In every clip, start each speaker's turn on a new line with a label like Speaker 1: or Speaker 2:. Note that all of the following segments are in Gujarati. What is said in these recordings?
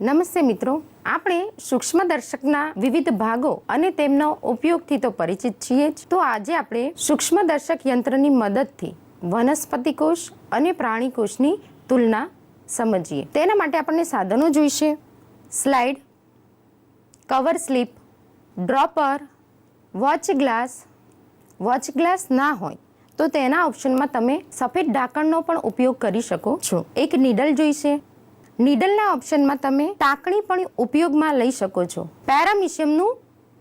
Speaker 1: નમસ્તે મિત્રો. આપણે સૂક્ષ્મદર્શકના વિવિધ ભાગો અને તેમનો ઉપયોગથી તો પરિચિત છીએ જ. તો આજે આપણે સૂક્ષ્મદર્શક યંત્રની મદદથી વનસ્પતિ કોષ અને પ્રાણી કોષની તુલના સમજીએ. તેના માટે આપણને સાધનો જોઈશે. Slide, cover slip, dropper, watch glass. Watch glass ના હોય તો તેના ઓપ્શનમાં તમે સફેદ ઢાંકણનો પણ ઉપયોગ કરી શકો છો. એક નીડલ જોઈશે. નીડલના ઓપ્શનમાં તમે ટાંકણી પણ ઉપયોગમાં લઈ શકો છો. પેરામિશિયમનું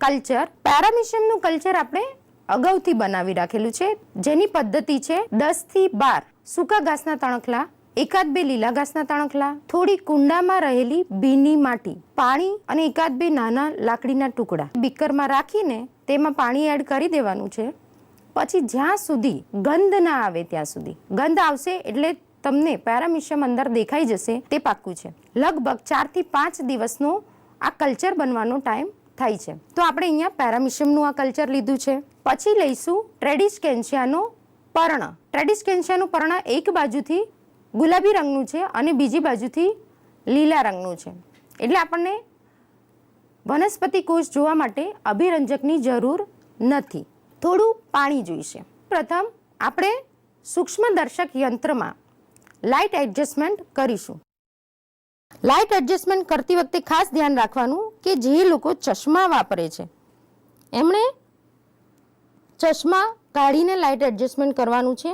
Speaker 1: કલ્ચર પેરામિશિયમનું કલ્ચર આપણે અગાઉથી બનાવી રાખેલું છે. જેની પદ્ધતિ છે દસથી બાર. સૂકા ઘાસના તણખલા, એકાદ બે લીલા ઘાસના તણખલા, થોડી કુંડામાં રહેલી ભીની માટી, પાણી અને એકાદ બે નાના લાકડીના ટુકડા. બીકરમાં રાખીને તેમાં પાણી એડ કરી દેવાનું છે. પછી જ્યાં સુધી ગંધ ના આવે ત્યાં સુધી. ગંધ આવશે એટલે તમને પેરામિશિયમ અંદર દેખાઈ જશે તે પાક્કું છે. લગભગ ચારથી પાંચ દિવસનો આ કલ્ચર બનવાનો ટાઈમ થાય છે. તો આપણે અહીંયા પેરામિશિયમનું આ કલ્ચર લીધું છે. પછી લઈશું ટ્રેડિસ્કેન્શિયાનો પર્ણ. ટ્રેડિસ્કેન્શિયાનું પર્ણ એક બાજુથી ગુલાબી રંગનું છે અને બીજી બાજુથી લીલા રંગનું છે. એટલે આપણને વનસ્પતિ કોષ જોવા માટે અભિરંજકની જરૂર નથી. થોડું પાણી જોઈશે. પ્રથમ, આપણે સૂક્ષ્મદર્શક યંત્રમાં લાઇટ એડજસ્ટમેન્ટ કરીશું. લાઇટ એડજસ્ટમેન્ટ કરતી વખતે ખાસ ધ્યાન રાખવાનું કે જે લોકો ચશ્મા વાપરે છે. એમણે ચશ્મા કાઢીને લાઇટ એડજસ્ટમેન્ટ કરવાનું છે.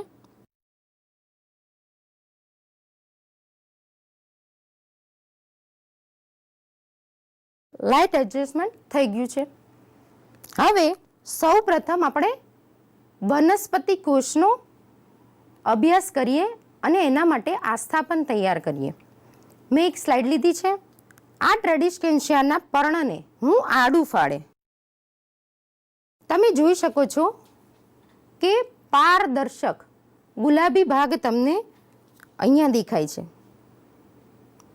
Speaker 1: લાઇટ એડજસ્ટમેન્ટ થઈ ગયું છે. હવે સૌ પ્રથમ આપણે વનસ્પતિ કોષનો અભ્યાસ કરીએ અને એના માટે આસ્થા પણ તૈયાર કરીએ. મેં એક સ્લાઇડ લીધી છે. આ ટ્રેડિસ્કેન્શિયાના પર્ણને હું આડું ફાળે તમે જોઈ શકો છો કે પારદર્શક ગુલાબી ભાગ તમને અહીંયા દેખાય છે.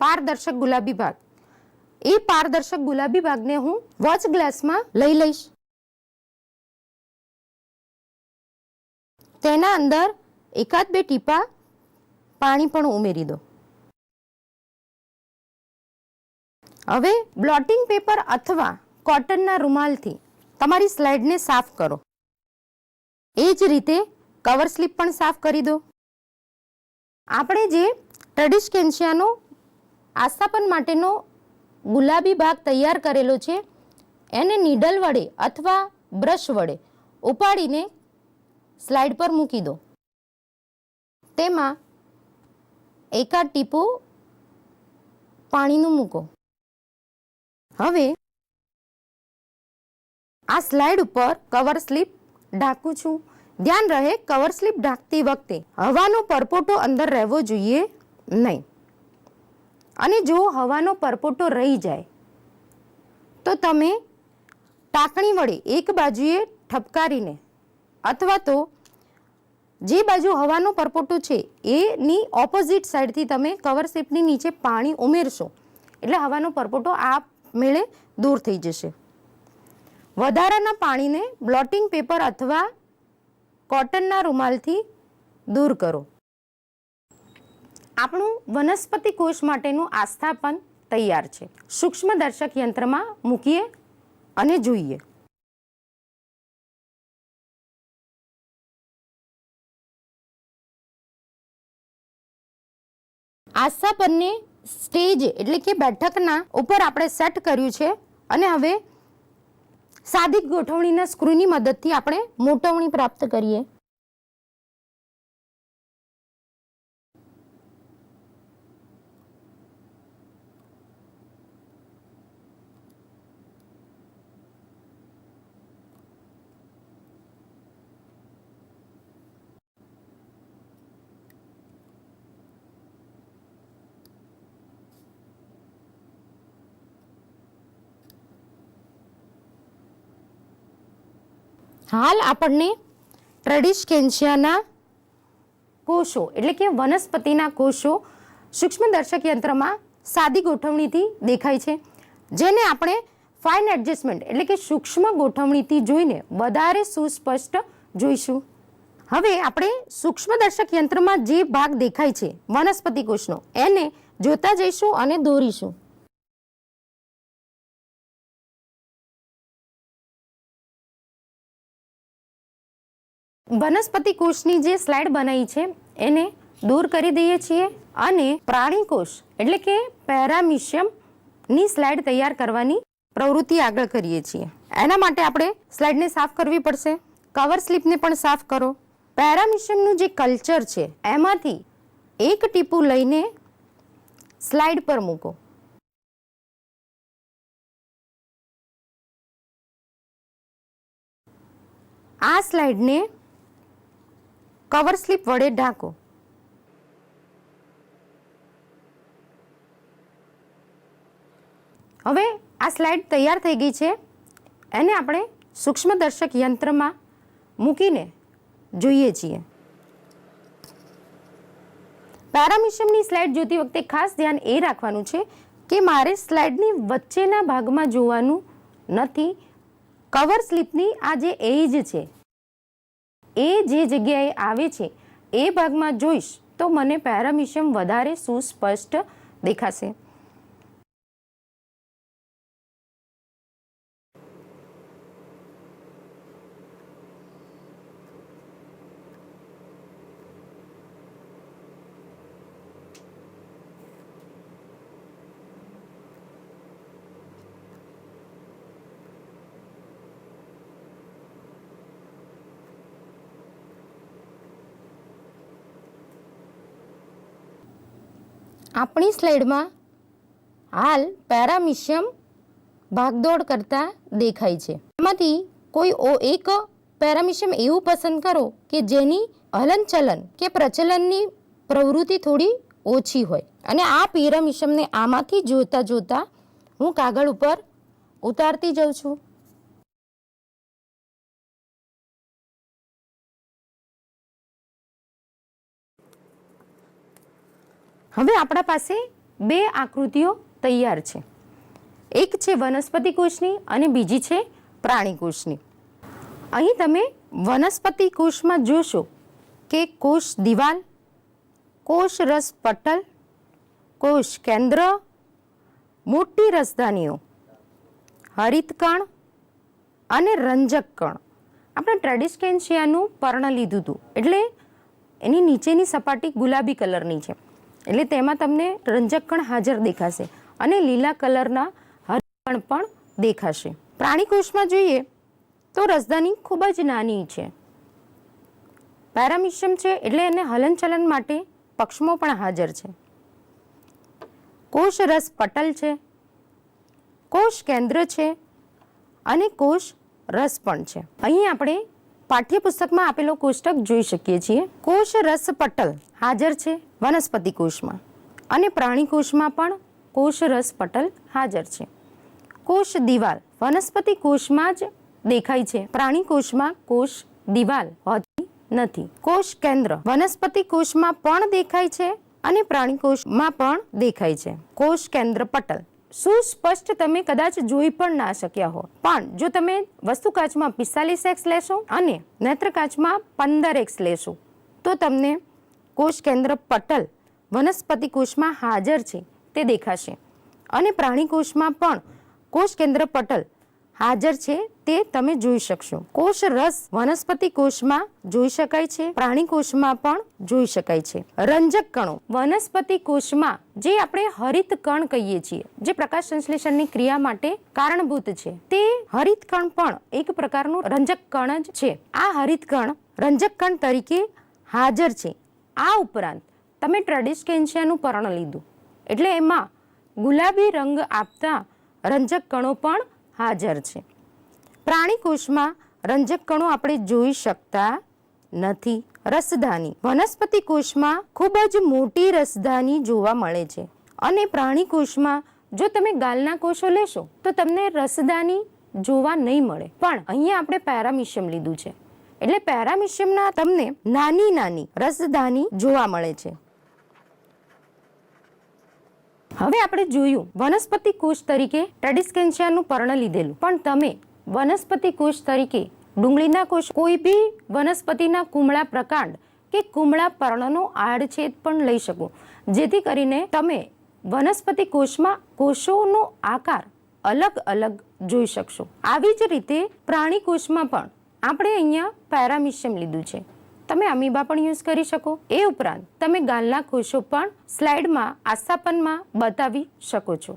Speaker 1: પારદર્શક ગુલાબી ભાગ. એ પારદર્શક ગુલાબી ભાગને હું વોચ ગ્લાસમાં લઈ લઈશ. તેના અંદર એકાદ બે ટીપા પાણી પણ ઉમેરી દો. હવે બ્લોટિંગ પેપર અથવા કોટનના રૂમાલથી તમારી સ્લાઇડને સાફ કરો. એ જ રીતે કવર સ્લીપ પણ સાફ કરી દો. આપણે જે ટ્રેડિસ્કેન્શિયાનો આસ્થાપન માટેનો ગુલાબી ભાગ તૈયાર કરેલો છે, એને નીડલ વડે અથવા બ્રશ વડે ઉપાડીને સ્લાઇડ પર મૂકી દો. તેમાં એકાદ ટીપું પાણીનું મૂકો. હવે આ સ્લાઇડ ઉપર કવર સ્લીપ ઢાંકું છું. ધ્યાન રહે કવર સ્લીપ ઢાંકતી વખતે હવાનો પરપોટો અંદર રહેવો જોઈએ નહીં. અને જો હવાનો પરપોટો રહી જાય, તો તમે ટાંકણી વડે એક બાજુએ ઠપકારીને અથવા તો જે બાજુ હવાનો પરપોટો છે એની ઓપોઝિટ સાઈડથી તમે કવર સ્લિપની નીચે પાણી ઉમેરશો. એટલે હવાનો પરપોટો આ મેળે દૂર થઈ જશે. વધારાના પાણીને બ્લોટિંગ પેપર અથવા કોટનના રૂમાલથી દૂર કરો. આપણું વનસ્પતિ કોષ માટેનું આસ્થાપન તૈયાર છે. સૂક્ષ્મદર્શક યંત્રમાં મૂકીએ અને જોઈએ. આસ્થાપનને સ્ટેજ એટલે કે બેઠકના ઉપર આપણે સેટ કર્યું છે અને હવે સાદી ગોઠવણીના સ્ક્રૂની મદદથી આપણે મોટવણી પ્રાપ્ત કરીએ. હાલ આપણને ટ્રેડિશકેન્શિયાના કોષો, એટલે કે વનસ્પતિના કોષો સૂક્ષ્મદર્શક યંત્રમાં સાદી ગોઠવણીથી દેખાય છે, જેને આપણે ફાઇન એડજસ્ટમેન્ટ એટલે કે સૂક્ષ્મ ગોઠવણીથી જોઈને વધારે સુસ્પષ્ટ જોઈશું. હવે આપણે સૂક્ષ્મદર્શક યંત્રમાં જે ભાગ દેખાય છે વનસ્પતિ કોષનો, એને જોતા જઈશું અને દોરીશું. વનસ્પતિ કોષની જે સ્લાઇડ બનાવી છે, એને દૂર કરી દઈએ છીએ અને પ્રાણી કોષ, એટલે કે પેરામિશિયમની સ્લાઇડ તૈયાર કરવાની પ્રવૃત્તિ આગળ કરીએ છીએ. એના માટે આપણે સ્લાઇડને સાફ કરવી પડશે. કવર સ્લીપને પણ સાફ કરો. પેરામિશિયમનું જે કલ્ચર છે, એમાંથી એક ટીપું લઈને સ્લાઇડ પર મૂકો. આ સ્લાઇડને કવર સ્લીપ વડે ઢાંકો. હવે આ સ્લાઇડ તૈયાર થઈ ગઈ છે. એને આપણે સૂક્ષ્મદર્શક યંત્રમાં મૂકીને જોઈએ છીએ. પેરામિશિયમની સ્લાઇડ જોતી વખતે ખાસ ધ્યાન એ રાખવાનું છે કે મારે સ્લાઇડની વચ્ચેના ભાગમાં જોવાનું નથી. કવર સ્લીપની આ જે એજ છે એ જે જગ્યાએ આવે છે એ ભાગમાં જોઈશ તો મને પેરામિશિયમ વધારે સુસ્પષ્ટ દેખાશે. આપણી સ્લાઇડમાં હાલ પેરામિશિયમ ભાગદોડ કરતા દેખાય છે. એમાંથી કોઈ એક પેરામિશિયમ એવું પસંદ કરો કે જેની હલનચલન કે પ્રચલનની પ્રવૃત્તિ થોડી ઓછી હોય. અને આ પેરામિશિયમને આમાંથી જોતા જોતા હું કાગળ ઉપર ઉતારતી જાઉં છું. હવે આપણા પાસે બે આકૃતિઓ તૈયાર છે. એક છે વનસ્પતિ કોષની અને બીજી છે પ્રાણી કોષની. અહીં તમે વનસ્પતિ કોષમાં જોશો કે કોષ દિવાલ, કોષ રસ પટલ, કોષ કેન્દ્ર, મોટી રસધાનીઓ હરિતકણ અને રંજક કણ. આપણે ટ્રેડિસ્કેન્શિયાનું પર્ણ લીધું હતું. એટલે એની નીચેની સપાટી ગુલાબી કલરની છે. એટલે તેમાં તમને રંજક કણ હાજર દેખાશે અને લીલા કલરના હરિતકણ પણ દેખાશે. પ્રાણી કોષમાં જોઈએ તો રસધાની ખૂબ જ નાની છે. પેરામિશિયમ છે એટલે એને હલનચલન માટે પક્ષમો પણ હાજર છે. કોષ રસ પટલ છે કોષ કેન્દ્ર છે અને કોષ રસ પણ છે. અહીં આપણે પાઠ્યપુસ્તકમાં આપેલો કોષ્ટક જોઈ શકીએ છીએ. કોષ રસ પટલ હાજર છે વનસ્પતિ કોષમાં અને પ્રાણી કોષમાં પણ કોષ રસ પટલ હાજર છે. કોષ દિવાલ વનસ્પતિ કોષમાં જ દેખાય છે. પ્રાણી કોષમાં કોષ દિવાલ હોતી નથી. કોષ કેન્દ્ર વનસ્પતિ કોષમાં પણ દેખાય છે અને પ્રાણી કોષમાં પણ દેખાય છે. કોષ કેન્દ્ર પટલ સુસ્પષ્ટ તમે કદાચ જોઈ પણ ના શક્યા હો. પણ જો તમે વસ્તુ કાચમાં પિસ્તાલીસ એક્સ લેશો અને નેત્ર કાચમાં પંદર એક્સ લેશો, તો તમને કોષ કેન્દ્ર પટલ વનસ્પતિ કોષમાં હાજર છે, તે દેખાશે. અને પ્રાણી કોષમાં પણ કોષ કેન્દ્ર પટલ હાજર છે તે તમે જોઈ શકશો. કોષ રસ વનસ્પતિ કોષમાં જોઈ શકાય છે, પ્રાણી કોષમાં પણ જોઈ શકાય છે. રંજક કણો વનસ્પતિ કોષમાં, જે આપણે હરિત કણ કહીએ છીએ, જે પ્રકાશ સંશ્લેષણની ક્રિયા માટે કારણભૂત છે. તે હરિત કણ પણ એક પ્રકારનું રંજક કણ જ છે. આ હરિત કણ રંજક કણ તરીકે હાજર છે. આ ઉપરાંત, તમે ટ્રેડિસ્કેન્શિયાનું પર્ણ લીધું. એટલે એમાં ગુલાબી રંગ આપતા રંજક કણો પણ હાજર છે. પ્રાણીકોષમાં રંજક કણો આપણે જોઈ શકતા નથી. રસધાની. વનસ્પતિ કોષમાં ખૂબ જ મોટી રસધાની જોવા મળે છે. અને પ્રાણી કોષમાં જો તમે ગાલના કોષો લેશો, તો તમને રસધાની જોવા નહીં મળે. પણ અહીંયા આપણે પેરામિશિયમ લીધું છે. એટલે પેરામિશિયમના તમને નાની નાની રસધાની જોવા મળે છે. હવે આપણે જોયું વનસ્પતિ કોષ તરીકે ટ્રેડિસ્કેન્શિયાનું પર્ણ લીધેલું. પણ તમે વનસ્પતિ કોષ તરીકે ડુંગળીના કોષ, કોઈ બી વનસ્પતિના કુમળા પ્રકાંડ કે કુમળા પર્ણનો આડછેદ પણ લઈ શકો. જેથી કરીને તમે વનસ્પતિ કોષમાં કોષોનો આકાર અલગ અલગ જોઈ શકશો. આવી જ રીતે પ્રાણી કોષમાં પણ. આપણે અહીંયા પેરામિશિયમ લીધું છે. તમે અમીબા પણ યુઝ કરી શકો. એ ઉપરાંત, તમે ગાલના કોષો પણ સ્લાઇડમાં આસ્થાપનમાં બતાવી શકો છો.